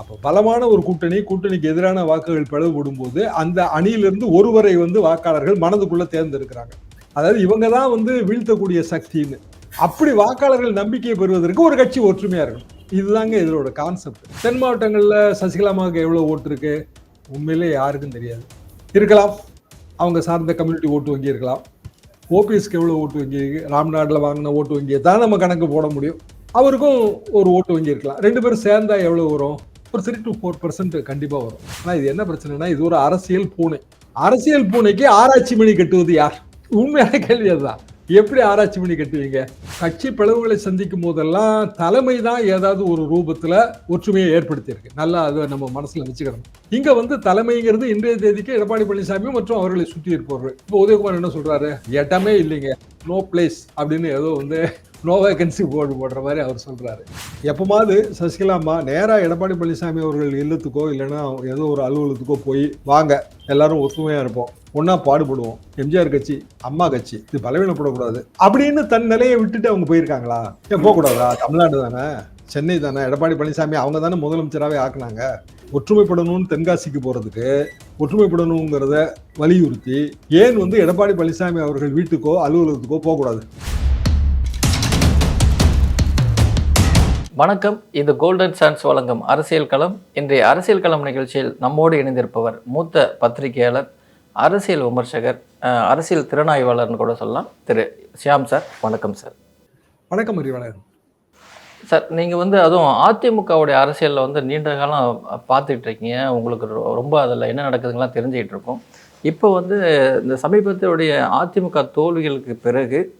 அப்போ பலமான ஒரு கூட்டணி கூட்டணிக்கு எதிரான வாக்குகள் பிளவுபடும் போது அந்த அணியிலிருந்து ஒருவரை வந்து வாக்காளர்கள் மனதுக்குள்ள தேர்ந்தெடுக்கிறாங்க. அதாவது இவங்க தான் வந்து வீழ்த்தக்கூடிய சக்தின்னு. அப்படி வாக்காளர்கள் நம்பிக்கையை பெறுவதற்கு ஒரு கட்சி ஒற்றுமையா இருக்கணும். இதுதாங்க இதோட கான்செப்ட் தென் மாவட்டங்களில் சசிகலாமாவுக்கு எவ்வளோ ஓட்டு இருக்கு? உண்மையிலே யாருக்கும் தெரியாது. இருக்கலாம். அவங்க சார்ந்த கம்யூனிட்டி ஓட்டு வங்கி இருக்கலாம். ஓபிஎஸ்க்கு எவ்வளோ ஓட்டு வங்கி இருக்கு? ராம்நாட்டில் வாங்கின ஓட்டு வங்கியை தான் நம்ம கணக்கு போட முடியும். அவருக்கும் ஒரு ஓட்டு வங்கி இருக்கலாம். ரெண்டு பேரும் சேர்ந்தா எவ்வளோ வரும்? ஒரு த்ரீ டு ஃபோர் பர்சன்ட் கண்டிப்பாக வரும். ஆனால் இது என்ன பிரச்சனைனா இது ஒரு அரசியல் பூனை. அரசியல் பூனைக்கு ஆராய்ச்சி மணி கட்டுவது யார்? உண்மையான கேள்வி அதுதான். எப்படி ஆராய்ச்சி பண்ணி கட்டுவீங்க? கட்சி பிளவுகளை சந்திக்கும் போதெல்லாம் தலைமை தான் ஏதாவது ஒரு ரூபத்தில் ஒற்றுமையை ஏற்படுத்தியிருக்கு. நல்லா அதை நம்ம மனசில் வச்சுக்கணும். இங்கே வந்து தலைமைங்கிறது இன்றைய தேதிக்கு எடப்பாடி பழனிசாமி மற்றும் அவர்களை சுற்றி இருப்பவர்கள் இப்போ உதயகுமார் என்ன சொல்றாரு? இடமே இல்லைங்க. நோ பிளேஸ் அப்படின்னு ஏதோ வந்து நோ வேகன்சி போர்டு போடுற மாதிரி அவர் சொல்றாரு. எப்பமாவது சசிகலாமா நேரா எடப்பாடி பழனிசாமி அவர்கள் இல்லத்துக்கோ இல்லைன்னா ஏதோ ஒரு அலுவலகத்துக்கோ போய் வாங்க. எல்லாரும் ஒத்துமையா இருப்போம். ஒன்னா பாடுபடுவோம். எம்ஜிஆர் கட்சி அம்மா கட்சி இது பலவீனப்படக்கூடாது. அப்படின்னு தன் நிலையை விட்டுட்டு அவங்க போயிருக்காங்களா? ஏன் போகக்கூடாதா? தமிழ்நாடு தானே? சென்னை தானே? எடப்பாடி பழனிசாமி அவங்க தானே முதலமைச்சராகவே ஆக்குனாங்க. ஒற்றுமைப்படணும்னு தென்காசிக்கு போறதுக்கு ஒற்றுமைப்படணுங்கிறத வலியுறுத்தி ஏன் வந்து எடப்பாடி பழனிசாமி அவர்கள் வீட்டுக்கோ அலுவலகத்துக்கோ போகக்கூடாது? வணக்கம். இது கோல்டன் சான்ஸ் வழங்கும் அரசியல் களம். இன்றைய அரசியல் களம் நிகழ்ச்சியில் நம்மோடு இணைந்திருப்பவர் மூத்த பத்திரிகையாளர் அரசியல் விமர்சகர் அரசியல் திறனாய்வாளர்னு கூட சொல்லலாம். திரு ஷியாம் சார் வணக்கம் சார். வணக்கம் அறிவாளர். சார் நீங்கள் வந்து அதுவும் அதிமுகவுடைய அரசியலில் வந்து நீண்ட காலம் பார்த்துட்டு இருக்கீங்க. உங்களுக்கு ரொ- ரொம்ப அதில் என்ன நடக்குதுங்கலாம் தெரிஞ்சுக்கிட்டு இருக்கோம். இப்போ வந்து இந்த சமீபத்தினுடைய அதிமுக தோல்விகளுக்கு பிறகு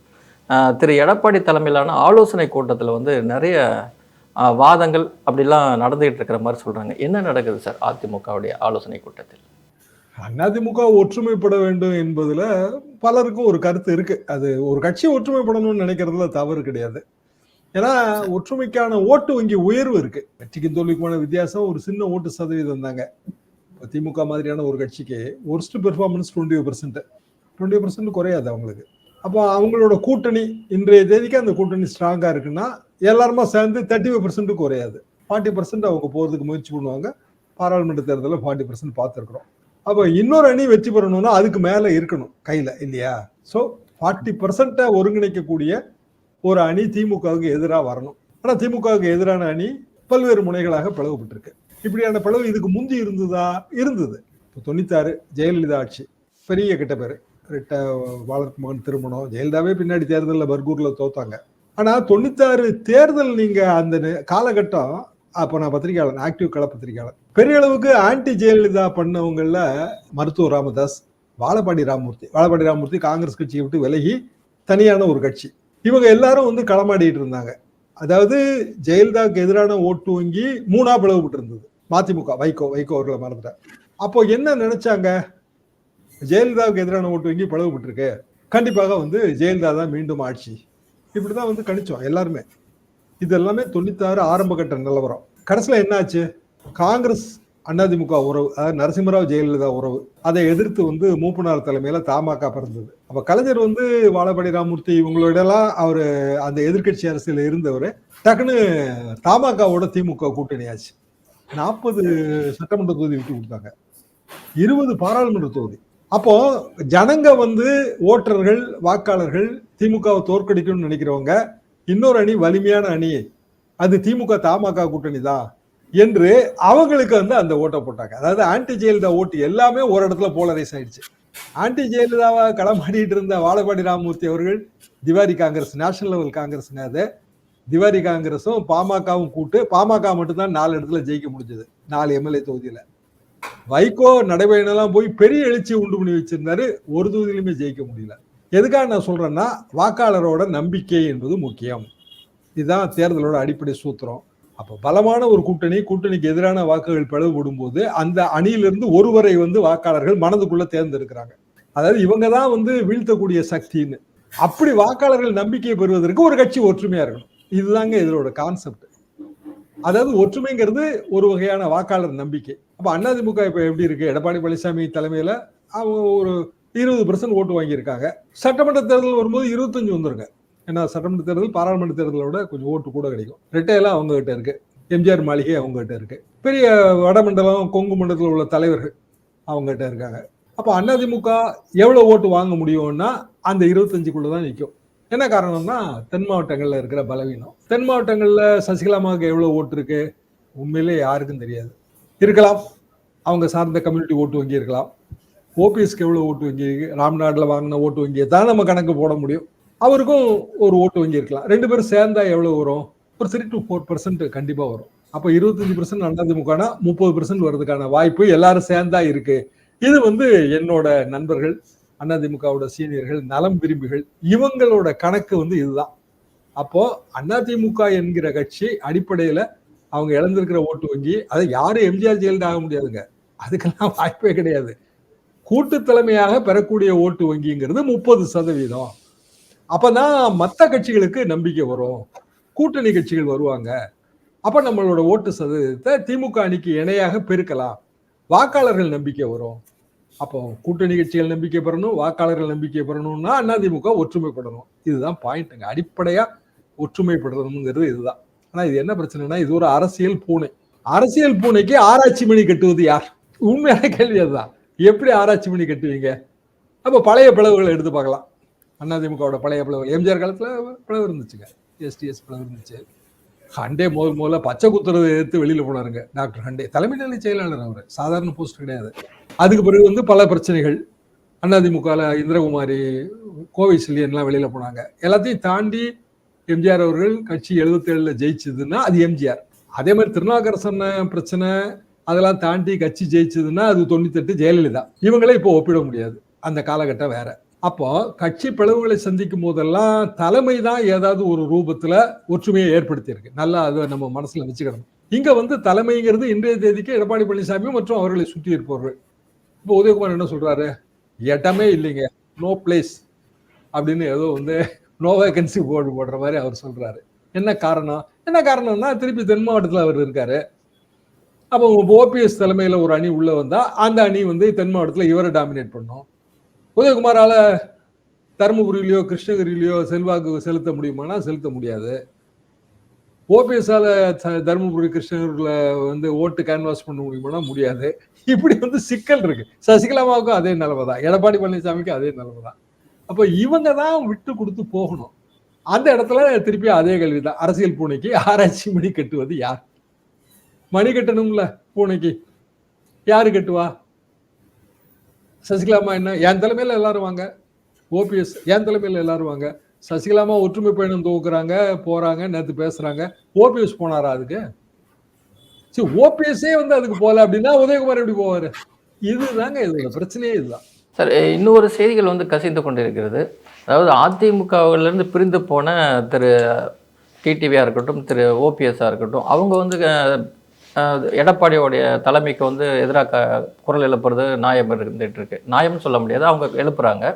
திரு எடப்பாடி தலைமையிலான ஆலோசனை கூட்டத்தில் வந்து நிறைய வாதங்கள் அப்படிலாம் நடந்துகிட்டு இருக்கிற மாதிரி சொல்கிறாங்க என்ன நடக்குது சார் அதிமுகவுடைய ஆலோசனை கூட்டத்தில்? அதிமுக ஒற்றுமைப்பட வேண்டும் என்பதுல பலருக்கும் ஒரு கருத்து இருக்கு. அது ஒரு கட்சி ஒற்றுமைப்படணும்னு நினைக்கிறதுல தவறு கிடையாது. ஏன்னா ஒற்றுமைக்கான ஓட்டு வங்கி உயர்வு இருக்கு. வெற்றிக்கு தோல்விக்குமான வித்தியாசம் ஒரு சின்ன ஓட்டு சதவீதம் தாங்க. இப்போ திமுக மாதிரியான ஒரு கட்சிக்கு worst performance twenty percent twenty percent குறையாது அவங்களுக்கு. அப்போ அவங்களோட கூட்டணி இன்றைய தேதிக்கு அந்த கூட்டணி ஸ்ட்ராங்காக இருக்குன்னா எல்லாருமா சேர்ந்து தேர்ட்டி ஃபைவ் பர்சன்ட் குறையாது. ஃபார்ட்டி பர்சன்ட் அவங்க போகிறதுக்கு முயற்சி பண்ணுவாங்க. பாராளுமன்ற தேர்தலில் ஃபார்ட்டி பர்சன்ட் பார்த்துருக்குறோம். அப்போ இன்னொரு அணி வெற்றி பெறணும்னா அதுக்கு மேலே இருக்கணும் கையில் இல்லையா? ஸோ ஃபார்ட்டி பர்சன்ட்டை ஒருங்கிணைக்கக்கூடிய ஒரு அணி திமுகவுக்கு எதிராக வரணும். ஆனால் திமுகவுக்கு எதிரான அணி பல்வேறு முனைகளாக பிளவுபட்டிருக்கு இப்படியான பிளவு இதுக்கு முந்தி இருந்ததா? இருந்தது. இப்போ தொண்ணூத்தாறு ஜெயலலிதா ஆட்சி. பெரிய கெட்ட பேர். ரெட்ட வாழற்கு மகன் திருமணம். ஜெயலலிதாவே பின்னாடி தேர்தலில் பர்கூரில் தோத்தாங்க. ஆனா தொண்ணூத்தாறு தேர்தல் நீங்க அந்த காலகட்டம் அப்போ நான் பத்திரிகையாளர் ஆக்டிவ் கள பத்திரிகையாளர் பெரிய அளவுக்கு ஆன்டி ஜெயலலிதா பண்ணவங்கள மருத்துவர் ராமதாஸ் வாழப்பாடி ராமமூர்த்தி வாழப்பாடி ராமமூர்த்தி காங்கிரஸ் கட்சியை விட்டு விலகி தனியான ஒரு கட்சி. இவங்க எல்லாரும் வந்து களமாடிட்டு இருந்தாங்க. அதாவது ஜெயலலிதாவுக்கு எதிரான ஓட்டு வங்கி மூணா பிளவுபட்டு இருந்தது மதிமுக வைகோ வைகோ அவர்களை மறந்துட்டேன். அப்போ என்ன நினைச்சாங்க? ஜெயலலிதாவுக்கு எதிரான ஓட்டு வங்கி பிளவுபட்டு இருக்கு கண்டிப்பாக வந்து ஜெயலலிதா தான் மீண்டும் ஆட்சி. இப்படிதான் வந்து கணிச்சோம் எல்லாருமே. இது எல்லாமே தொண்ணூத்தாறு ஆரம்ப கட்ட நிலவரம். கடைசியில என்னாச்சு? காங்கிரஸ் அதிமுக உறவு அதாவது நரசிம்மராவ் ஜெயலலிதா உறவு அதை எதிர்த்து வந்து மூப்பனார் தலைமையில தமாக பிறந்தது. அப்ப கலைஞர் வந்து வாழபடி ராமூர்த்தி இவங்களோட எல்லாம் அவர் அந்த எதிர்க்கட்சி அரசியல் இருந்தவர். டக்குன்னு தமாகாவோட திமுக கூட்டணியாச்சு. நாற்பது சட்டமன்ற தொகுதி விட்டு கொடுத்தாங்க. இருபது பாராளுமன்ற தொகுதி. அப்போ ஜனங்க வந்து ஓட்டர்கள் வாக்காளர்கள் திமுகவை தோற்கடிக்கணும்னு நினைக்கிறவங்க இன்னொரு அணி வலிமையான அணி அது திமுக தமாக கூட்டணி தான் என்று அவங்களுக்கு வந்து அந்த ஓட்டை போட்டாங்க. அதாவது ஆன்டி ஜெயலலிதா ஓட்டு எல்லாமே ஒரு இடத்துல போலரைஸ் ஆயிடுச்சு. ஆன்டி ஜெயலலிதாவை களமாடிட்டு இருந்த வாழப்பாடி ராமமூர்த்தி அவர்கள் திவாரி காங்கிரஸ் நேஷனல் லெவல் காங்கிரஸ்ங்க அது. திவாரி காங்கிரஸும் பாமகவும் கூட்டு பாமக மட்டும்தான் நாலு இடத்துல ஜெயிக்க முடிஞ்சது. நாலு எம்எல்ஏ தொகுதியில். வைகோ நடைபயணம்லாம் போய் பெரிய எழுச்சி உண்டு பண்ணி வச்சிருந்தாரு. ஒரு தொகுதியிலுமே ஜெயிக்க முடியல. எதுக்காக நான் சொல்றேன்னா வாக்காளரோட நம்பிக்கை என்பது முக்கியம். இதுதான் தேர்தலோட அடிப்படை சூத்திரம். அப்போ பலமான ஒரு கூட்டணி கூட்டணிக்கு எதிரான வாக்குகள் பிளவுபடும் போது அந்த அணியிலிருந்து ஒருவரை வந்து வாக்காளர்கள் மனதுக்குள்ள தேர்ந்தெடுக்கிறாங்க. அதாவது இவங்க தான் வந்து வீழ்த்தக்கூடிய சக்தின்னு. அப்படி வாக்காளர்கள் நம்பிக்கையை பெறுவதற்கு ஒரு கட்சி ஒற்றுமையா இருக்கணும். இதுதாங்க இதோட கான்செப்ட் அதாவது ஒற்றுமைங்கிறது ஒரு வகையான வாக்காளர் நம்பிக்கை. அப்ப அதிமுக இப்ப எப்படி இருக்கு? எடப்பாடி பழனிசாமி தலைமையில அவங்க ஒரு இருபது பர்சன்ட் ஓட்டு வாங்கியிருக்காங்க. சட்டமன்ற தேர்தல் வரும்போது இருபத்தஞ்சு வந்துருங்க. ஏன்னா சட்டமன்ற தேர்தல் பாராளுமன்ற தேர்தலோட கொஞ்சம் ஓட்டு கூட கிடைக்கும். ரெட்டையெல்லாம் அவங்க கிட்ட இருக்கு. எம்ஜிஆர் மாளிகை அவங்ககிட்ட இருக்கு. பெரிய வடமண்டலம் கொங்கு மண்டலத்தில் உள்ள தலைவர்கள் அவங்ககிட்ட இருக்காங்க. அப்போ அதிமுக எவ்வளவு ஓட்டு வாங்க முடியும்னா அந்த இருபத்தஞ்சுக்குள்ளே தான் நிற்கும் என்ன காரணம்னா தென் மாவட்டங்களில் இருக்கிற பலவீனம். தென் மாவட்டங்களில் சசிகலாமாவுக்கு எவ்வளோ ஓட்டு இருக்கு? உண்மையிலே யாருக்கும் தெரியாது. இருக்கலாம். அவங்க சார்ந்த கம்யூனிட்டி ஓட்டு வங்கி இருக்கலாம். ஓபிஎஸ்க்கு எவ்வளோ ஓட்டு வங்கி ராம்நாட்டில் வாங்கின ஓட்டு வங்கியை தான் நம்ம கணக்கு போட முடியும். அவருக்கும் ஒரு ஓட்டு வங்கி இருக்கலாம். ரெண்டு பேரும் சேர்ந்தா எவ்வளோ வரும்? ஒரு த்ரீ டு ஃபோர் பர்சன்ட் கண்டிப்பாக வரும். அப்போ இருபத்தஞ்சு பர்சன்ட் அதிமுகனா முப்பது பர்சன்ட் வர்றதுக்கான வாய்ப்பு எல்லாரும் சேர்ந்தா இருக்கு. இது வந்து என்னோட நண்பர்கள் அதிமுகவோட சீனியர்கள் நலம் விரும்பிகள் இவங்களோட கணக்கு வந்து இதுதான். அப்போ அதிமுக என்கிற கட்சி அடிப்படையில அவங்க இழந்திருக்கிற ஓட்டு வங்கி அதை யாரும் எம்ஜிஆர் ஜெயலலிதா ஆக முடியாதுங்க. அதுக்கெல்லாம் வாய்ப்பே கிடையாது. கூட்டு தலைமையாக பெறக்கூடிய ஓட்டு வங்கிங்கிறது முப்பது சதவீதம். அப்பதான் மற்ற கட்சிகளுக்கு நம்பிக்கை வரும். கூட்டணி கட்சிகள் வருவாங்க. அப்ப நம்மளோட ஓட்டு சதவீதத்தை திமுக அணிக்கு இணையாக பெருக்கலாம். வாக்காளர்கள் நம்பிக்கை வரும். அப்போ கூட்டணி கட்சிகள் நம்பிக்கை பெறணும் வாக்காளர்கள் நம்பிக்கை பெறணும்னா அதிமுக ஒற்றுமைப்படணும். இதுதான் பாயிண்ட்டுங்க அடிப்படையா ஒற்றுமைப்படணுங்கிறது இதுதான். ஆனா இது என்ன பிரச்சனைனா இது ஒரு அரசியல் பூனை. அரசியல் பூனைக்கு ஆராய்ச்சி மணி கட்டுவது யார்? உண்மையான கேள்வி அதுதான். எப்படி ஆராய்ச்சி மணி கட்டுவீங்க? அப்ப பழைய பிளவுகளை எடுத்து பார்க்கலாம். அதிமுகவோட பழைய பிளவுகள். எம்ஜிஆர் காலத்துல பிளவு இருந்துச்சுங்க. எஸ்டிஎஸ் பிளவு இருந்துச்சு. ஹண்டே முதல் முதல்ல பச்சை குத்துறதை எடுத்து வெளியில போனாருங்க டாக்டர் ஹண்டே. தலைமை நிலை செயலாளர் அவர். சாதாரண போஸ்ட் கிடையாது. அதுக்கு பிறகு வந்து பல பிரச்சனைகள். அதிமுகவில் இந்திரகுமாரி கோவை செல்லியன்லாம் வெளியில போனாங்க. எல்லாத்தையும் தாண்டி எம்ஜிஆர் அவர்கள் கட்சி எழுபத்தேழுல ஜெயிச்சதுன்னா அது எம்ஜிஆர். அதே மாதிரி திருநாகரசன் பிரச்சனை அதெல்லாம் தாண்டி கட்சி ஜெயிச்சதுன்னா அது தொண்ணூத்தெட்டு ஜெயலலிதா. இவங்களே இப்போ ஒப்பிட முடியாது. அந்த காலகட்டம் வேற. அப்போ கட்சி பிளவுகளை சந்திக்கும் போதெல்லாம் தலைமை தான் ஏதாவது ஒரு ரூபத்துல ஒற்றுமையை ஏற்படுத்தியிருக்கு. நல்லா அதை நம்ம மனசுல வச்சுக்கணும். இங்க வந்து தலைமைங்கிறது இன்றைய தேதிக்கு எடப்பாடி பழனிசாமி மற்றும் அவர்களை சுற்றி இருப்பவர்கள். இப்போ உதயகுமார் என்ன சொல்றாரு? இடமே இல்லைங்க. நோ பிளேஸ் அப்படின்னு ஏதோ வந்து நோ வேகன்சி போர்டு போடுற மாதிரி அவர் சொல்றாரு. என்ன காரணம்? என்ன காரணம்னா திருப்பி தென் மாவட்டத்தில் அவர் இருக்காரு. அப்போ ஓபிஎஸ் தலைமையில் ஒரு அணி உள்ள வந்தா அந்த அணி வந்து தென் மாவட்டத்தில் இவரை டாமினேட் பண்ணும். உதயகுமாரால் தருமபுரியிலையோ கிருஷ்ணகிரியிலையோ செல்வாக்கு செலுத்த முடியுமானா செலுத்த முடியாது. ஓபிஎஸ்ஸால் தருமபுரி கிருஷ்ணகிரியில் வந்து ஓட்டு கேன்வாஸ் பண்ண முடியுமானா முடியாது. இப்படி வந்து சிக்கல் இருக்கு. சசிகலாமாவுக்கும் அதே நிலைமை தான் எடப்பாடி பழனிசாமிக்கும் அதே நிலைமை தான் அப்போ இவங்க தான் விட்டு கொடுத்து போகணும். அந்த இடத்துல திருப்பி அதே கேள்வி தான் அரசியல் பூனைக்கு ஆராய்ச்சி மணி கட்டுவது யார்? மணி கட்டணும்ல பூனைக்கு. யாரு கட்டுவா? சசிகலாமா என்ன? என் தலைமையில் எல்லாரும் வாங்க. ஓபிஎஸ் என் தலைமையில் எல்லாரும் வாங்க. சசிகலாமா ஒற்றுமை பயணம் துவக்குறாங்க போகிறாங்க நேற்று பேசுகிறாங்க ஓபிஎஸ் போனாரா அதுக்கு? சரி ஓபிஎஸ்ஸே வந்து அதுக்கு போகல அப்படின்னா உதயகுமார் எப்படி போவார்? இதுதாங்க இதோட பிரச்சனையே இதுதான். சார் இன்னொரு செய்திகள் வந்து கசிந்து கொண்டிருக்கிறது. அதாவது அதிமுகவிலிருந்து பிரிந்து போன திரு டிடிவியாக இருக்கட்டும் திரு ஓபிஎஸ்ஸாக இருக்கட்டும் அவங்க வந்து எடப்பாடியோடைய தலைமைக்கு வந்து எதிராக குரல் எழுப்புறது நியாயம் இருந்துகிட்டு இருக்கு. நியாயம்னு சொல்ல முடியாது. அவங்க எழுப்புறாங்க.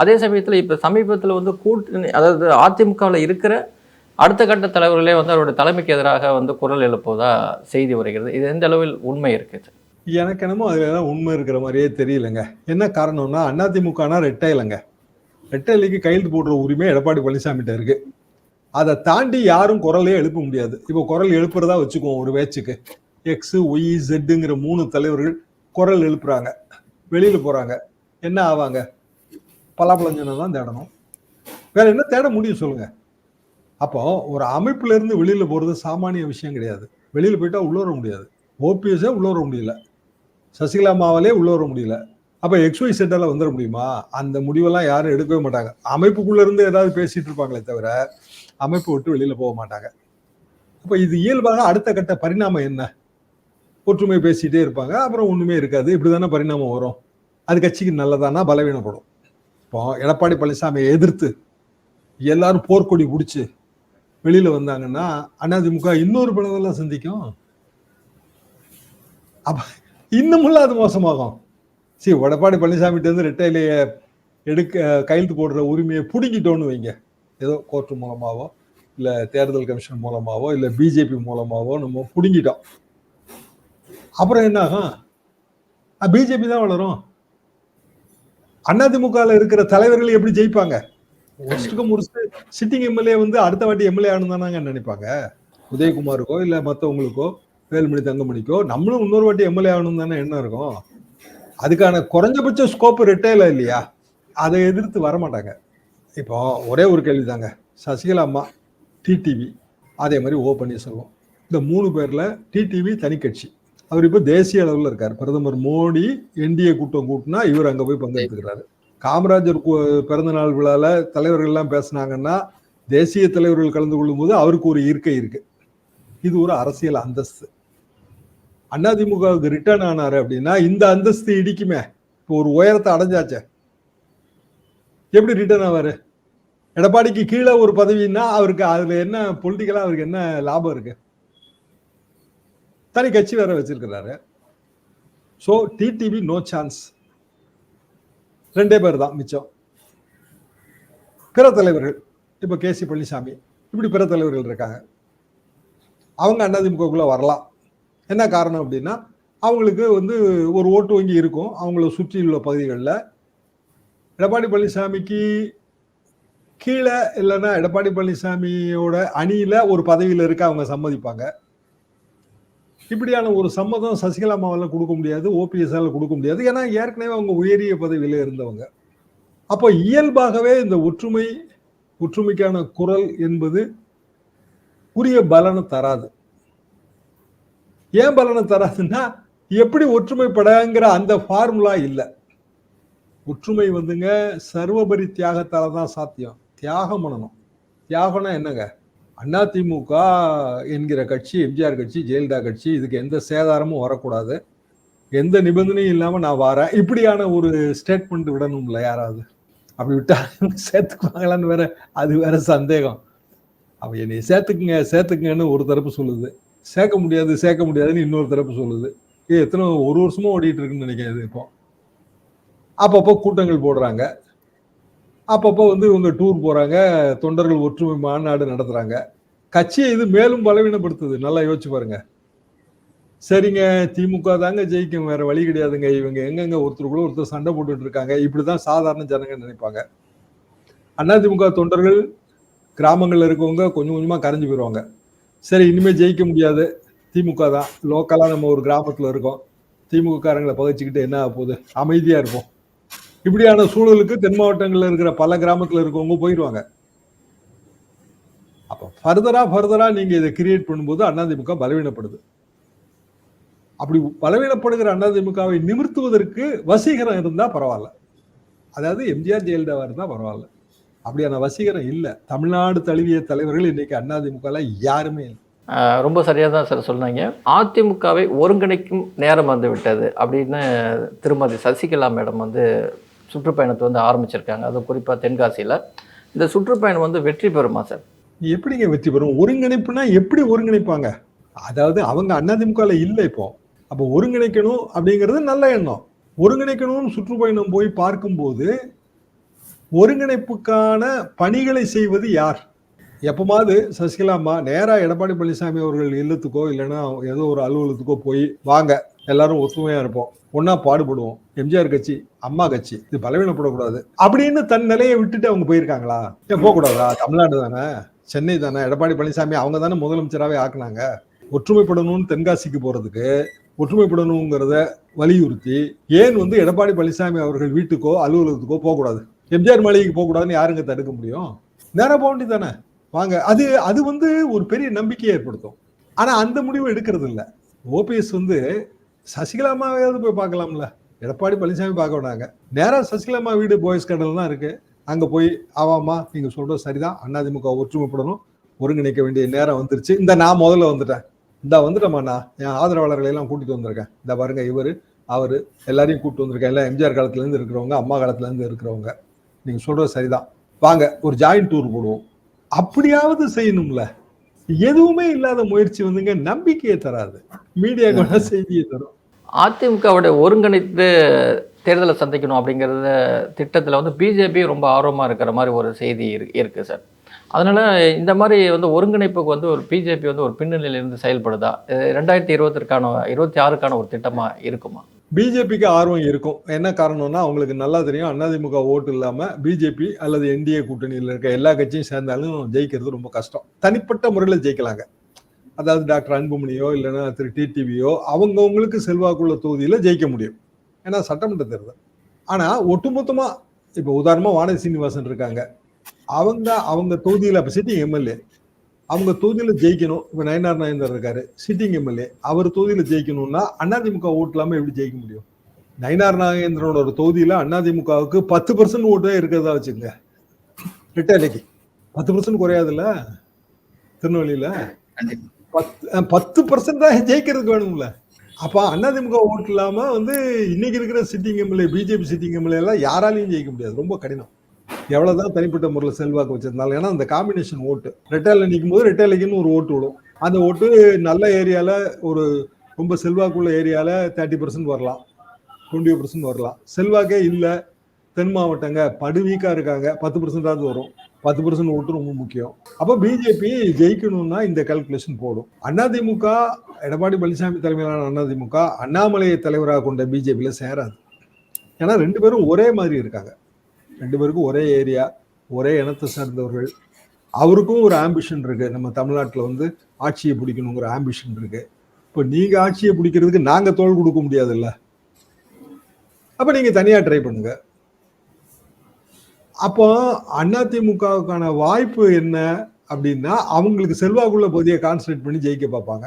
அதே சமயத்தில் இப்போ சமீபத்தில் வந்து கூட்டணி அதாவது அதிமுகவில் இருக்கிற அடுத்த கட்ட தலைவர்களே வந்து அவருடைய தலைமைக்கு எதிராக வந்து குரல் எழுப்புவதா செய்தி வருகிறது. இது எந்த அளவில் உண்மை இருக்குது எனக்கு என்னமோ அதுல உண்மை இருக்கிற மாதிரியே தெரியலங்க. என்ன காரணம்னா அதிமுகனா ரெட்டை இல்லைங்க. ரெட்டை இலைக்கு கையெழுத்து போடுற உரிமை எடப்பாடி பழனிசாமிகிட்ட இருக்குது அதை தாண்டி யாரும் குரலே எழுப்ப முடியாது. இப்போ குரல் எழுப்புறதா வச்சுக்குவோம் ஒரு பேச்சுக்கு. எக்ஸ் ஒய் ஜெட்டுங்கிற மூணு தலைவர்கள் குரல் எழுப்புறாங்க. வெளியில போறாங்க. என்ன ஆவாங்க? பலாப்பழஞ்சனை தான் தேடணும். வேற என்ன தேட முடியும் சொல்லுங்க. அப்போ ஒரு அமைப்புல இருந்து வெளியில போறது சாமானிய விஷயம் கிடையாது. வெளியில போயிட்டா உள்ள வர முடியாது. ஓபிஎஸ்ஸே உள்ள வர முடியல. சசிகலா மாவாலே உள்ள வர முடியல. அப்போ எக்ஸ்ஒய் செட்டால வந்துட முடியுமா? அந்த முடிவெல்லாம் யாரும் எடுக்கவே மாட்டாங்க. அமைப்புக்குள்ள இருந்து ஏதாவது பேசிட்டு இருப்பாங்களே தவிர அமைப்பு விட்டு வெளியில போக மாட்டாங்க. அப்போ இது இயல்பாக அடுத்த கட்ட பரிணாமம் என்ன? ஒற்றுமை பேசிட்டே இருப்பாங்க. அப்புறம் ஒண்ணுமே இருக்காது. இப்படிதானே பரிணாமம் வரும். அது கட்சிக்கு நல்லதானா? பலவீனப்படும். இப்போ எடப்பாடி பழனிசாமியை எதிர்த்து எல்லாரும் போர்க்கொடி பிடிச்சி வெளியில வந்தாங்கன்னா அதிமுக இன்னொரு பிளவெல்லாம் சந்திக்கும். அப்ப இன்னமுள்ள அது மோசமாகும். சி எடப்பாடி பழனிசாமிகிட்ட இருந்து ரெட்டையிலேயே எடுக்க கையெழுத்து போடுற உரிமையை பிடுங்கிட்டோன்னு வைங்க. ஏதோ கோர்ட் மூலமாவோ இல்ல தேர்தல் கமிஷன் மூலமாவோ இல்ல பிஜேபி மூலமாவோ நம்ம பிடுங்கிட்டோம். அப்புறம் என்ன ஆகும்? பிஜேபி தான் வளரும். அதிமுகவில் இருக்கிற தலைவர்கள் எப்படி ஜெயிப்பாங்க? ஒருஷ்டுக்கு முடிச்சு சிட்டிங் எம்எல்ஏ வந்து அடுத்த வாட்டி எம்எல்ஏ ஆகணும் தானாங்க நினைப்பாங்க. உதயகுமாருக்கோ இல்ல மத்தவங்களுக்கோ வேலுமணி தங்கமணிக்கோ நம்மளும் இன்னொரு வாட்டி எம்எல்ஏ ஆகணும் தானே என்ன இருக்கும். அதுக்கான குறைஞ்சபட்ச ஸ்கோப் ரிட்டைல இல்லையா? அதை எதிர்த்து வர மாட்டாங்க இப்போ ஒரே ஒரு கேள்வி தாங்க சசிகலா அம்மா டிடிவி அதே மாதிரி ஓ பன்னீர்செல்வம். இந்த மூணு பேரில் டிடிவி தனி கட்சி. அவர் இப்போ தேசிய அளவில் இருக்கார். பிரதமர் மோடி என்டிஏ கூட்டம் கூட்டினா இவர் அங்கே போய் பங்கெடுத்துக்கிறாரு. காமராஜர் கு- பிறந்த நாள் விழால பேசுனாங்கன்னா தேசிய தலைவர்கள் கலந்து கொள்ளும்போது அவருக்கு ஒரு இருக்கை இருக்கு. இது ஒரு அரசியல் அந்தஸ்து. அதிமுகவுக்கு ரிட்டர்ன் ஆனாரு அப்படின்னா இந்த அந்தஸ்து இடிக்குமே. இப்போ ஒரு உயரத்தை அடைஞ்சாச்சே. எப்படி ரிட்டர்ன் ஆவார்? எடப்பாடிக்கு கீழே ஒரு பதவின்னா அவருக்கு அதில் என்ன பொலிட்டிக்கலாக அவருக்கு என்ன லாபம் இருக்கு? தனி கட்சி வேற வச்சிருக்கிறாரு. ஸோ டிடிவி நோ சான்ஸ் ரெண்டே பேர் தான் மிச்சம். பிற தலைவர்கள் இப்போ கேசி பழனிசாமி இப்படி பிற தலைவர்கள் இருக்காங்க. அவங்க அதிமுகக்குள்ள வரலாம். என்ன காரணம் அப்படின்னா அவங்களுக்கு வந்து ஒரு ஓட்டு வங்கி இருக்கும். அவங்கள சுற்றியுள்ள பகுதிகளில். எடப்பாடி பழனிசாமிக்கு கீழே இல்லைன்னா எடப்பாடி பழனிசாமியோட அணியில் ஒரு பதவியில் இருக்க அவங்க சம்மதிப்பாங்க. இப்படியான ஒரு சம்மதம் சசிகலா அம்மாவால கொடுக்க முடியாது ஓபிஎஸ்ஆல் கொடுக்க முடியாது. ஏன்னா ஏற்கனவே அவங்க உயரிய பதவியில் இருந்தவங்க. அப்போ இயல்பாகவே இந்த ஒற்றுமை ஒற்றுமைக்கான குரல் என்பது உரிய பலனை தராது. ஏன் பலனை தராதுன்னா எப்படி ஒற்றுமைப்படங்கிற அந்த ஃபார்முலா இல்லை. ஒற்றுமை வந்துங்க சர்வபரி தியாகத்தால தான் சாத்தியம். தியாகம் பண்ணணும். தியாகம்னா என்னங்க? அதிமுக என்கிற கட்சி எம்ஜிஆர் கட்சி ஜெயலலிதா கட்சி இதுக்கு எந்த சேதாரமும் வரக்கூடாது. எந்த நிபந்தனையும் இல்லாமல் நான் வரேன். இப்படியான ஒரு ஸ்டேட்மெண்ட் விடணும்ல யாராவது? அப்படி விட்டா சேர்த்துக்குவாங்களான்னு வேற அது வேற சந்தேகம். அப்ப என்னை சேர்த்துக்குங்க சேர்த்துக்குங்கன்னு ஒரு தரப்பு சொல்லுது. சேர்க்க முடியாது சேர்க்க முடியாதுன்னு இன்னொரு தரப்பு சொல்லுது. ஏ எத்தனை ஒரு வருஷமா ஓடிட்டு இருக்குன்னு நினைக்கிறேன் இப்போ. அப்பப்போ கூட்டங்கள் போடுறாங்க. அப்பப்போ வந்து இவங்க டூர் போறாங்க தொண்டர்கள் ஒற்றுமை மாநாடு நடத்துறாங்க. கட்சியை இது மேலும் பலவீனப்படுத்துது. நல்லா யோசிச்சு பாருங்க. சரிங்க திமுக தாங்க ஜெயிக்கும். வேற வழி கிடையாதுங்க. இவங்க எங்கெங்க ஒருத்தருக்குள்ள ஒருத்தர் சண்டை போட்டுட்டு இருக்காங்க. இப்படிதான் சாதாரண ஜனங்க நினைப்பாங்க. அதிமுக தொண்டர்கள் கிராமங்களில் இருக்கவங்க கொஞ்சம் கொஞ்சமாக கரைஞ்சு போயிடுவாங்க சரி இனிமே ஜெயிக்க முடியாது. திமுக தான். லோக்கலா நம்ம ஒரு கிராமத்துல இருக்கோம். திமுக காரங்களை பகைச்சிக்கிட்டு என்ன ஆக போகுது? அமைதியா இருப்போம். இப்படியான சூழலுக்கு தென் மாவட்டங்கள்ல இருக்கிற பல கிராமத்துல இருக்கவங்க போயிடுவாங்க அப்ப ஃபர்தரா ஃபர்தரா நீங்க இதை கிரியேட் பண்ணும்போது அதிமுக பலவீனப்படுது. அப்படி பலவீனப்படுகிற அதிமுகவை நிமிர்த்துவதற்கு வசீகரம் இருந்தா பரவாயில்ல. அதாவது எம்ஜிஆர் ஜெயலலிதாவா இருந்தா பரவாயில்ல. அப்படியான வசீகரம் இல்லை. தமிழ்நாடு தழுவிய தலைவர்கள் இன்னைக்கு அதிமுக யாருமே இல்லை. ரொம்ப சரியாக தான் சார் சொன்னீங்க. அதிமுகவை ஒருங்கிணைக்கும் நேரம் வந்து விட்டது அப்படின்னு திருமதி சசிகலா மேடம் வந்து சுற்றுப்பயணத்தை வந்து ஆரம்பிச்சிருக்காங்க. அது குறிப்பாக தென்காசியில். இந்த சுற்றுப்பயணம் வந்து வெற்றி பெறுமா சார்? எப்படிங்க வெற்றி பெறும்? ஒருங்கிணைப்புனா எப்படி ஒருங்கிணைப்பாங்க? அதாவது அவங்க அதிமுகல இல்லை இப்போ. அப்போ ஒருங்கிணைக்கணும் அப்படிங்கிறது நல்ல எண்ணம். ஒருங்கிணைக்கணும்னு சுற்றுப்பயணம் போய் பார்க்கும்போது ஒருங்கிணைப்புக்கான பணிகளை செய்வது யார்? எப்பமாவது சசிகலா அம்மா எடப்பாடி பழனிசாமி அவர்கள் இல்லத்துக்கோ இல்லைன்னா ஏதோ ஒரு அலுவலகத்துக்கோ போய் வாங்க எல்லாரும் ஒற்றுமையா இருப்போம். ஒன்னா பாடுபடுவோம். எம்ஜிஆர் கட்சி அம்மா கட்சி இது பலவீனப்படக்கூடாது. அப்படின்னு தன் நிலையை விட்டுட்டு அவங்க போயிருக்காங்களா? ஏன் போகக்கூடாதா? தமிழ்நாடு தானே? சென்னை தானே? எடப்பாடி பழனிசாமி அவங்க தானே முதலமைச்சராகவே ஆக்குனாங்க. ஒற்றுமைப்படணும்னு தென்காசிக்கு போறதுக்கு ஒற்றுமைப்படணுங்கிறத வலியுறுத்தி ஏன் வந்து எடப்பாடி பழனிசாமி அவர்கள் வீட்டுக்கோ அலுவலகத்துக்கோ போகக்கூடாது? எம்ஜிஆர் மாளிகைக்கு போகக்கூடாதுன்னு யாருங்க தடுக்க முடியும்? நேராக போக வேண்டியது தானே வாங்க அது அது வந்து ஒரு பெரிய நம்பிக்கையை ஏற்படுத்தும். ஆனால் அந்த முடிவு எடுக்கிறது இல்லை. ஓபிஎஸ் வந்து சசிகலாமாவையாவது போய் பார்க்கலாம்ல. எடப்பாடி பழனிசாமி பார்க்க விடாங்க நேராக சசிகலாமா வீடு போயஸ் கடல் தான் இருக்கு. அங்கே போய் ஆவாமா நீங்கள் சொல்கிறது சரிதான். அதிமுக ஒற்றுமைப்படணும். ஒருங்கிணைக்க வேண்டிய நேரம் வந்துருச்சு. இந்த நான் முதல்ல வந்துட்டேன். இந்த வந்துட்டேம்மா என் ஆதரவாளர்களை எல்லாம் கூட்டிட்டு வந்திருக்கேன். இந்த பாருங்க இவர் அவர் எல்லாரையும் கூப்பிட்டு வந்திருக்கேன். எல்லாம் எம்ஜிஆர் காலத்துலேருந்து இருக்கிறவங்க அம்மா காலத்துலேருந்து இருக்கிறவங்க. நீங்க சொல்றது சரிதான். வாங்க ஒரு ஜாயிண்ட் டூர் போடுவோம். அப்படியாவது செய்யணும்ல. எதுவுமே இல்லாத முயற்சி வந்துங்க நம்பிக்கையை தராது. மீடியாக்கான செய்தியை தரும். அதிமுகவுடைய ஒருங்கிணைத்து தேர்தலை சந்திக்கணும் அப்படிங்கிறத திட்டத்தில் வந்து பிஜேபி ரொம்ப ஆர்வமாக இருக்கிற மாதிரி ஒரு செய்தி இரு இருக்கு சார். அதனால இந்த மாதிரி வந்து ஒருங்கிணைப்புக்கு வந்து ஒரு பிஜேபி வந்து ஒரு பின்னணியில இருந்து செயல்படுதா ரெண்டாயிரத்தி இருபத்திற்கான இருபத்தி ஆறுக்கான ஒரு திட்டமா இருக்குமா? பிஜேபிக்கு ஆர்வம் இருக்கும். என்ன காரணம்னா அவங்களுக்கு நல்லா தெரியும். அதிமுக ஓட்டு இல்லாமல் பிஜேபி அல்லது என்டிஏ கூட்டணியில் இருக்க எல்லா கட்சியும் சேர்ந்தாலும் ஜெயிக்கிறது ரொம்ப கஷ்டம். தனிப்பட்ட முறையில் ஜெயிக்கலாங்க. அதாவது டாக்டர் அன்புமணியோ இல்லைன்னா திரு டிடிவியோ அவங்கவுங்களுக்கு செல்வாக்குள்ள தொகுதியில் ஜெயிக்க முடியும். ஏன்னா சட்டமன்ற தேர்தல். ஆனால் ஒட்டுமொத்தமாக இப்போ உதாரணமாக வானதி சீனிவாசன் இருக்காங்க. அவங்க அவங்க தொகுதியில் அப்போ சிட்டிங் எம்எல்ஏ. அவங்க தொகுதியில ஜெயிக்கணும். இப்ப நயனார் நாயந்தர் இருக்காரு. சிட்டிங் எம்எல்ஏ அவர் தொகுதியில ஜெயிக்கணும்னா அதிமுக ஓட்டு இல்லாம எப்படி ஜெயிக்க முடியும்? நயனார் நாகேந்திரனோட ஒரு தொகுதியில அதிமுகவுக்கு பத்து பர்சன்ட் ஓட்டு தான் இருக்கிறதா வச்சுங்க. ரெட்டைலைக்கு பத்து பர்சன்ட் குறையாதுல்ல? திருநெல்வேலியில? பத்து பத்து பர்சன்ட் தான் ஜெயிக்கிறதுக்கு வேணும்ல. அப்ப அதிமுக ஓட்டு இல்லாம வந்து இன்னைக்கு இருக்கிற sitting MLA BJP sitting MLA எல்லாம் யாராலையும் ஜெயிக்க முடியாது. ரொம்ப கடினம். எவ்வளவுதான் தனிப்பட்ட முறையில் செல்வாக்கு வச்சிருந்தாலும் ஏன்னா அந்த காம்பினேஷன் ஓட்டு. ரெட்டையில நிற்கும் போது ரெட்டையிலைக்குன்னு ஒரு ஓட்டு விடும். அந்த ஓட்டு நல்ல ஏரியால ஒரு ரொம்ப செல்வாக்குள்ள ஏரியால தேர்ட்டி பர்சன்ட் வரலாம். டுவெண்ட்டி பர்சன்ட் வரலாம். செல்வாக்கே இல்லை. தென் மாவட்டங்க படுவீக்கா இருக்காங்க. பத்து பர்சன்டாவது வரும். பத்து பர்சன்ட் ஓட்டு ரொம்ப முக்கியம். அப்போ பிஜேபி ஜெயிக்கணும்னா இந்த கால்குலேஷன் போடும் அதிமுக எடப்பாடி பழனிசாமி தலைமையிலான அதிமுக அண்ணாமலையை தலைவராக கொண்ட பிஜேபியில் சேராது. ஏன்னா ரெண்டு பேரும் ஒரே மாதிரி இருக்காங்க. ரெண்டு பேருக்கும் ஒரே ஏரியா ஒரே இனத்தை சார்ந்தவர்கள். அவருக்கும் ஒரு ஆம்பிஷன் இருக்குது நம்ம தமிழ்நாட்டில் வந்து ஆட்சியை பிடிக்கணுங்கிற ஆம்பிஷன் இருக்குது இப்போ நீங்கள் ஆட்சியை பிடிக்கிறதுக்கு நாங்கள் தோல் கொடுக்க முடியாதுல்ல? அப்போ நீங்கள் தனியாக ட்ரை பண்ணுங்க. அப்போ அதிமுகவுக்கான வாய்ப்பு என்ன அப்படின்னா அவங்களுக்கு செல்வாக்குள்ள பகுதியை கான்சன்ட்ரேட் பண்ணி ஜெயிக்க பார்ப்பாங்க.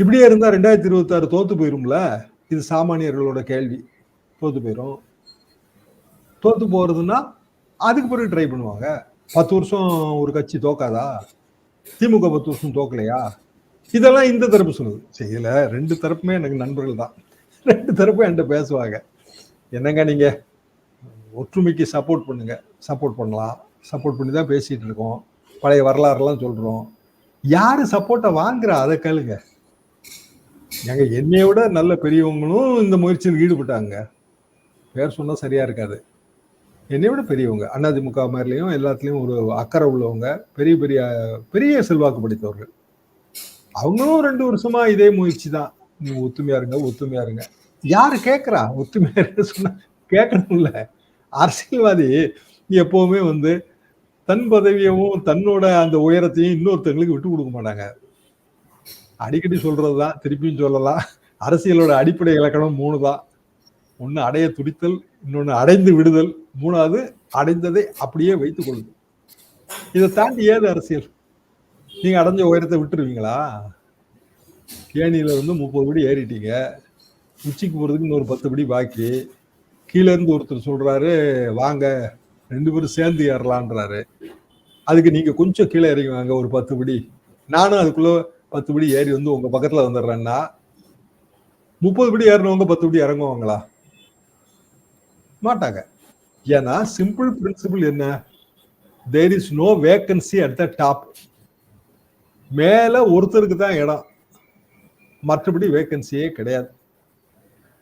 இப்படியே இருந்தால் ரெண்டாயிரத்தி இருபத்தாறு தோற்று தோத்து போயிரும்ல? இது சாமானியர்களோட கேள்வி. தோத்து போயிரும். தோத்து போறதுன்னா அதுக்கு பிறகு ட்ரை பண்ணுவாங்க. பத்து வருஷம் ஒரு கட்சி தோக்காதா? திமுக பத்து வருஷம் தோக்கலையா? இதெல்லாம் இந்த தரப்பு சொல்லுது. செய்யல ரெண்டு தரப்புமே எனக்கு நண்பர்கள் தான். ரெண்டு தரப்பும் என்கிட்ட பேசுவாங்க. என்னங்க நீங்க? ஒற்றுமைக்கு சப்போர்ட் பண்ணுங்க. சப்போர்ட் பண்ணலாம். சப்போர்ட் பண்ணி தான் பேசிட்டு இருக்கோம். பழைய வரலாறுலாம் சொல்றோம். யாரு சப்போர்ட்டை வாங்குறா? அதை கேளுங்க. எங்க என்னைய விட நல்ல பெரியவங்களும் இந்த முயற்சியில் ஈடுபட்டாங்க. பேர் சொன்னா சரியா இருக்காது. என்னை விட பெரியவங்க. அண்ணாதிமுக மாதிரிலையும் எல்லாத்துலேயும் ஒரு அக்கறை உள்ளவங்க பெரிய பெரிய பெரிய செல்வாக்கு படைத்தவர்கள். அவங்களும் ரெண்டு வருஷமா இதே முயற்சி தான். நீங்க ஒத்துமையா இருங்க ஒத்துமையா இருங்க. யாரு கேட்கறா ஒத்துமையா இருங்க சொன்னா கேட்கணும்ல அரசியல்வாதி எப்பவுமே வந்து தன் பதவியவும் தன்னோட அந்த உயரத்தையும் இன்னொருத்தங்களுக்கு விட்டு கொடுக்க மாட்டாங்க. அடிக்கடி சொல்றதுதான் திருப்பியும் சொல்லலாம். அரசியலோட அடிப்படை இலக்கணம் மூணு தான். ஒன்று அடைய துடித்தல் இன்னொன்று அடைந்து விடுதல். மூணாவது அடைந்ததை அப்படியே வைத்துக் கொள்ளுது இதை தாண்டி ஏது அரசியல்? நீங்க அடைஞ்ச உயரத்தை விட்டுருவீங்களா? கேணியில இருந்து முப்பது படி ஏறிட்டீங்க. உச்சிக்கு போறதுக்கு இன்னொரு பத்து படி பாக்கி. கீழே இருந்து ஒருத்தர் சொல்றாரு வாங்க ரெண்டு பேரும் சேர்ந்து ஏறலான்றாரு அதுக்கு நீங்க கொஞ்சம் கீழே இறங்கி வாங்க ஒரு பத்து படி. நானும் அதுக்குள்ள பத்து படி ஏறி வந்து உங்க பக்கத்துல வந்துடுறேன்னா முப்பது படி ஏறினவங்க பத்து படி இறங்குவாங்களா? மாட்டாங்க. ஏன்னா சிம்பிள் பிரின்சிபிள் என்ன? There is no vacancy at the top மேலே ஒருத்தருக்கு தான் இடம். மற்றபடி வேக்கன்சியே கிடையாது.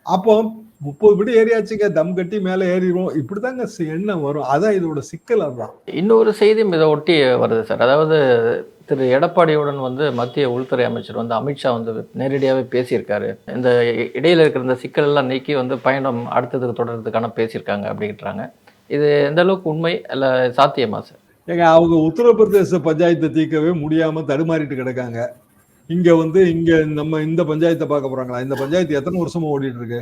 அப்போ முப்பது படி ஏறியாச்சுங்க. தம் கட்டி மேலே ஏறிடுவோம். இப்படிதாங்க தாங்க எண்ணம் வரும். அதான் இதோட சிக்கல் அதுதான். இன்னொரு செய்தி இதை ஒட்டி வருது சார். அதாவது திரு எடப்பாடியுடன் வந்து மத்திய உள்துறை அமைச்சர் வந்து அமித்ஷா வந்து நேரடியாகவே பேசியிருக்காரு. இந்த இடையில் இடையில இருக்கிற இந்த சிக்கலெல்லாம் நீக்கி வந்து பயணம் அடுத்ததுக்கு தொடர்றதுக்கான பேசியிருக்காங்க அப்படின்றாங்க. இது எந்த அளவுக்கு உண்மை இல்லை சாத்தியமா சார்? ஏங்க அவங்க உத்தரப்பிரதேச பஞ்சாயத்தை தீர்க்கவே முடியாமல் தடுமாறிட்டு கிடக்காங்க. இங்கே வந்து இங்கே நம்ம இந்த பஞ்சாயத்தை பார்க்க போகிறாங்களா இந்த பஞ்சாயத்து எத்தனை வருஷமாக ஓடிட்டு இருக்கு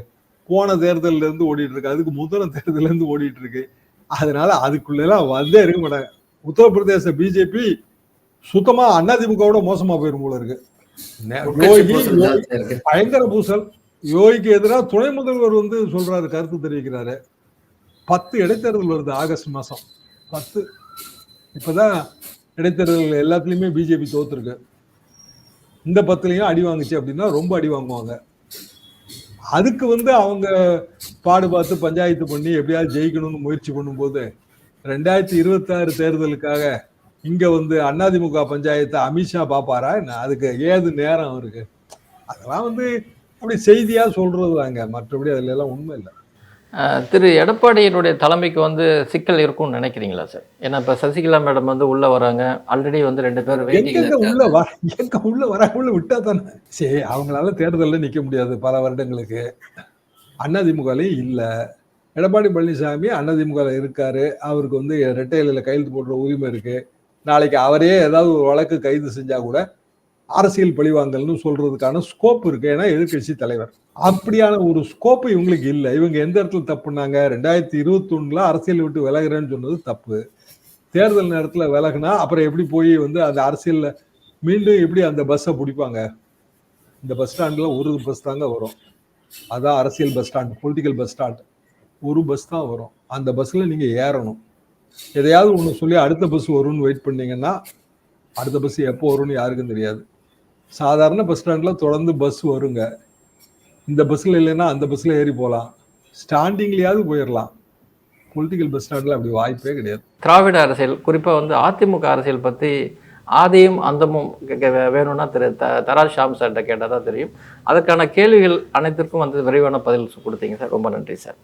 போன தேர்தலேருந்து ஓடிட்டு இருக்கு அதுக்கு முதல தேர்தலேருந்து ஓடிட்டு இருக்கு அதனால அதுக்குள்ளெல்லாம் வந்தே இருக்க மாட்டாங்க. உத்தரப்பிரதேச பிஜேபி சுத்தமா அதிமுகவோட மோசமா போயிரும் போல இருக்கு. பயங்கர பூசல். யோகிக்கு எதிராக துணை முதல்வர் வந்து சொல்றாரு கருத்து தெரிவிக்கிறாரு. பத்து இடைத்தேர்தல் வருது ஆகஸ்ட் மாசம். பத்து. இப்பதான் இடைத்தேர்தல் எல்லாத்துலயுமே பிஜேபி தோத்துருக்கு. இந்த பத்துலயும் அடி வாங்குச்சு அப்படின்னா ரொம்ப அடி வாங்குவாங்க. அதுக்கு வந்து அவங்க பாடு பார்த்து பஞ்சாயத்து பண்ணி எப்படியாவது ஜெயிக்கணும்னு முயற்சி பண்ணும்போது ரெண்டாயிரத்தி இருபத்தி ஆறு தேர்தலுக்காக இங்க வந்து அதிமுக பஞ்சாயத்தை அமித்ஷா பாப்பாரா? என்ன? அதுக்கு ஏது நேரம் இருக்கு அதெல்லாம் வந்து அப்படி செய்தியா சொல்றது தாங்க. மற்றபடி அதுல எல்லாம் உண்மை இல்லை. திரு எடப்பாடியினுடைய தலைமைக்கு வந்து சிக்கல் இருக்கும்னு நினைக்கிறீங்களா சார்? ஏன்னா இப்போ சசிகலா மேடம் வந்து உள்ள வராங்க. ஆல்ரெடி வந்து ரெண்டு பேர் உள்ள வர எங்க உள்ள வராமல விட்டா தானே? சரி அவங்களால தேர்தல்ல நிக்க முடியாது பல வருடங்களுக்கு. அதிமுகலையும் இல்ல. எடப்பாடி பழனிசாமி அதிமுக இருக்காரு. அவருக்கு வந்து ரெட்டை இலையில கையெழுத்து போடுற உரிமை இருக்கு. நாளைக்கு அவரே ஏதாவது ஒரு வழக்கு கைது செஞ்சா கூட அரசியல் பழிவாங்கல்னு சொல்றதுக்கான ஸ்கோப் இருக்கு. ஏன்னா எதிர்க்கட்சி தலைவர். அப்படியான ஒரு ஸ்கோப் இவங்களுக்கு இல்லை. இவங்க எந்த இடத்துல தப்புனாங்க? ரெண்டாயிரத்தி இருபத்தி ஒண்ணுல அரசியல் விட்டு விலகுறேன்னு சொன்னது தப்பு. தேர்தல் நேரத்தில் விலகுனா அப்புறம் எப்படி போய் வந்து அந்த அரசியலில் மீண்டும் எப்படி அந்த பஸ்ஸை பிடிப்பாங்க? இந்த பஸ் ஸ்டாண்டில் ஒரு பஸ் தாங்க வரும். அதான் அரசியல் bus stand political bus stand ஒரு பஸ் தான் வரும். அந்த பஸ்ஸில் நீங்கள் ஏறணும். எதையாவது ஒன்று சொல்லி அடுத்த பஸ் வரும்னு வெயிட் பண்ணீங்கன்னா அடுத்த பஸ் எப்போ வரும்னு யாருக்கும் தெரியாது. சாதாரண பஸ் ஸ்டாண்டில் தொடர்ந்து பஸ் வருங்க. இந்த பஸ்ஸில் இல்லைன்னா அந்த பஸ்ஸில் ஏறி போகலாம் ஸ்டாண்டிங்லேயாவது போயிடலாம் பொலிட்டிக்கல் பஸ் ஸ்டாண்ட்ல அப்படி வாய்ப்பே கிடையாது. திராவிட அரசியல் குறிப்பாக வந்து அதிமுக அரசியல் பற்றி ஆதியும் அந்தமும் வேணும்னா திரு த தராஜ் ஷாம் சார்கிட்ட கேட்டால் தான் தெரியும். அதற்கான கேள்விகள் அனைத்திற்கும் வந்து விரைவான பதில் கொடுத்தீங்க சார் ரொம்ப நன்றி சார்